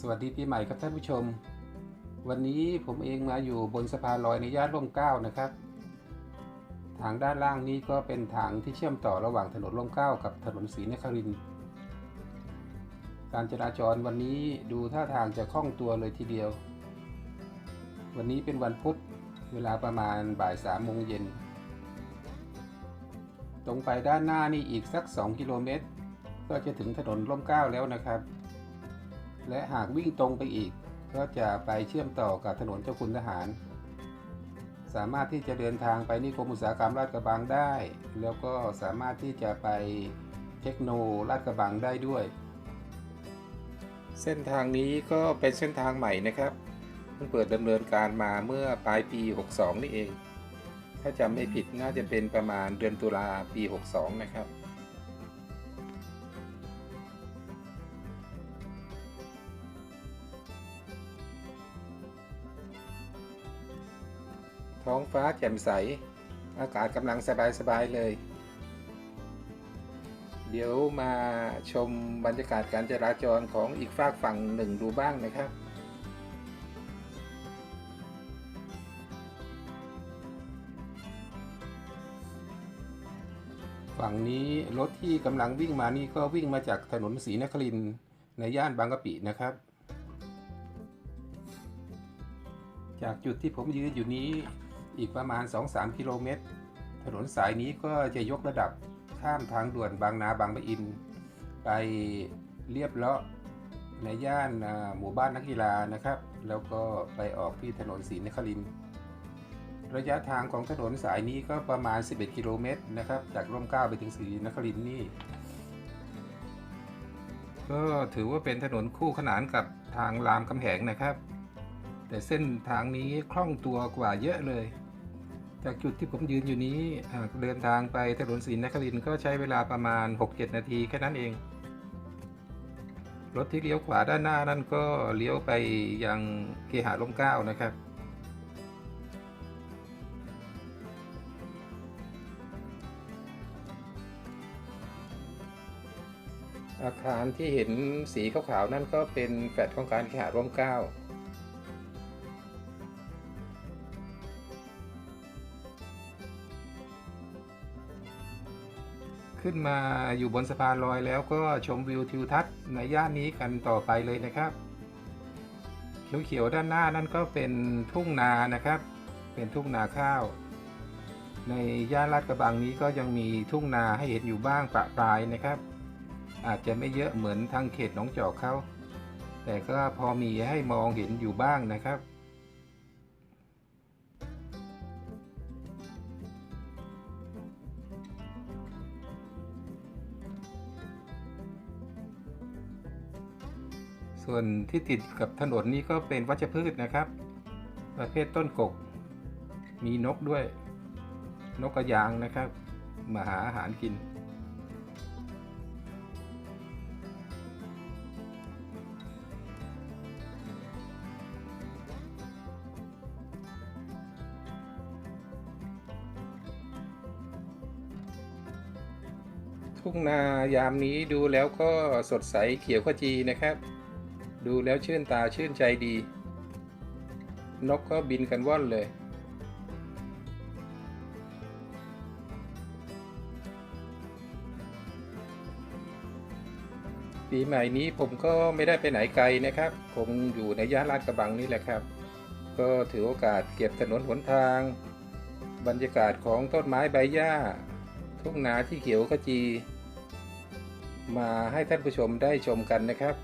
สวัสดีปีใหม่ครับท่านผู้ชม วันนี้ผมเองมาอยู่บนสะพานลอยในย่านร่มเก้านะครับ ทางด้านล่างนี้ก็เป็นทางที่เชื่อมต่อระหว่างถนนร่มเก้ากับถนนศรีนครินทร์การจราจรวันนี้ดูท่าทางจะคล่องตัวเลยทีเดียว วันนี้เป็นวันพุธเวลาประมาณบ่ายสามโมงเย็น ตรงไปด้านหน้านี่อีกสัก 2 กิโลเมตร ก็จะถึงถนนร่มเก้าแล้วนะครับ และหากวิ่งตรงไปอีก ก็จะไปเชื่อมต่อกับถนนเจ้าคุณทหาร สามารถที่จะเดินทางไปนิคมอุตสาหกรรมลาดกระบังได้ แล้วก็สามารถที่จะไปเทคโนลาดกระบังได้ด้วย เส้นทางนี้ก็เป็นเส้นทางใหม่นะครับเพิ่งเปิดดำเนินการมาเมื่อปลายปี 62 นี่เอง ถ้าจำไม่ผิดน่าจะเป็นประมาณเดือนตุลาปี 62 นะครับ ท้องฟ้าแจ่มใส อากาศกำลังสบายๆเลย เดี๋ยวมาชมบรรยากาศการจราจรของอีกฝากฝั่งหนึ่งดูบ้างนะครับฝั่งนี้รถที่กำลังวิ่งมานี่ก็วิ่งมาจากถนนศรีนครินในย่านบางกะปินะครับ จากจุดที่ผมยืนอยู่นี้ อีกประมาณ 2-3 กิโลเมตร ถนนสายนี้ก็จะยกระดับข้ามทางด่วนบางนาบางปะอิน ไปเรียบเลาะในย่านหมู่บ้านนักกีฬานะครับ แล้วก็ไปออกที่ถนนศรีนครินระยะทางของถนนสายนี้ก็ประมาณ 11 กิโลเมตรนะครับ จากร่มเก้าไปถึงศรีนครินนี่ ก็ถือว่าเป็นถนนคู่ขนานกับทางรามคำแหงนะครับ แต่เส้นทางนี้คล่องตัวกว่าเยอะเลย จากจุดที่ผมยืนอยู่นี้เดินทางไปถนนศรีนครินก็ใช้เวลาประมาณ 6-7 นาทีแค่นั้นเอง รถที่เลี้ยวขวาด้านหน้านั่นก็เลี้ยวไปยังเคหะร่มเก้านะครับอาคารที่เห็นสีขาวๆนั่นก็เป็นแฟลตของการเคหะร่มเก้า ขึ้นมาอยู่บนสะพานลอยแล้วก็ชมวิวทิวทัศน์ในย่านนี้กันต่อไปเลยนะครับ เขียวๆด้านหน้านั่นก็เป็นทุ่งนานะครับ เป็นทุ่งนาข้าว ในย่านลาดกระบังนี้ก็ยังมีทุ่งนาให้เห็นอยู่บ้างประปรายนะครับ อาจจะไม่เยอะเหมือนทางเขตหนองจอกเขาแต่ก็พอมีให้มองเห็นอยู่บ้างนะครับ ส่วนที่ติดกับถนนนี้ก็เป็นวัชพืชนะครับ ประเภทต้นกก มีนกด้วย นกกระยางนะครับ มาหาอาหารกิน ทุ่งนายามนี้ดูแล้วก็สดใสเขียวขจีนะครับ ดูแล้วชื่นตาชื่นใจดี นกก็บินกันว่อนเลย ปีใหม่นี้ผมก็ไม่ได้ไปไหนไกลนะครับ ผมอยู่ในย่านลาดกระบังนี่แหละครับ ก็ถือโอกาสเก็บถนนหนทาง บรรยากาศของต้นไม้ใบหญ้า ทุ่งนาที่เขียวขจี มาให้ท่านผู้ชมได้ชมกันนะครับ